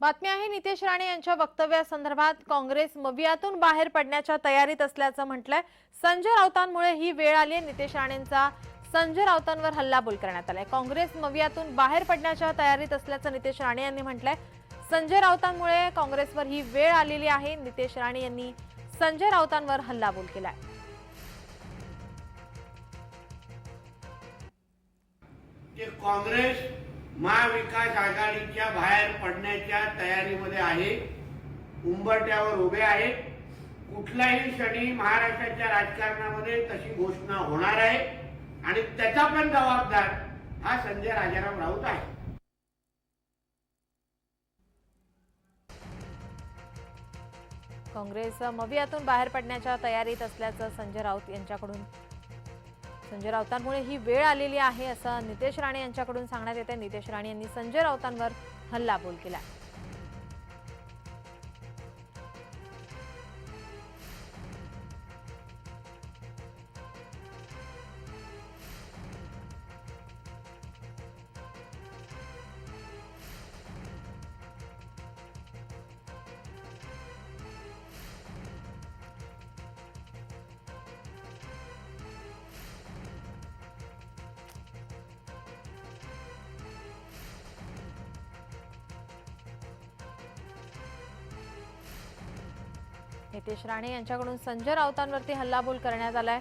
बातमी आहे नितेश राणे यांच्या वक्तव्यासंदर्भात काँग्रेस मवियातून बाहेर पडण्याच्या तयारीत असल्याचं म्हटलंय. संजय राऊतांमुळे ही वेळ आली आहे. नितेश राणेंचा संजय राऊतांवर हल्लाबोल करण्यात आलाय. काँग्रेस मवियातून बाहेर पडण्याच्या तयारीत असल्याचं नितेश राणे यांनी म्हटलंय. संजय राऊतांमुळे काँग्रेसवर ही वेळ आलेली आहे. नितेश राणे यांनी संजय राऊतांवर हल्लाबोल केलाय. काँग्रेस महाविकास आघाडीच्या बाहेर पडण्याच्या तयारीमध्ये आहे. उंबरट्यावर उभे आहे. कुठल्याही क्षणी महाराष्ट्राच्या राजकारणामध्ये तशी घोषणा होणार आहे. आणि त्याचा पण जबाबदार हा संजय राजाराम राऊत आहे. काँग्रेस मवियातून बाहेर पडण्याच्या तयारीत असल्याचं संजय राऊत यांच्याकडून संजय राऊतांमुळे ही वेळ आलेली आहे असं नितेश राणे यांच्याकडून सांगण्यात येते नितेश राणे यांनी संजय राऊतांवर हल्लाबोल केला. नितेश राणे यांच्याकडून संजय राऊतांवरती हल्लाबोल करण्यात आलाय.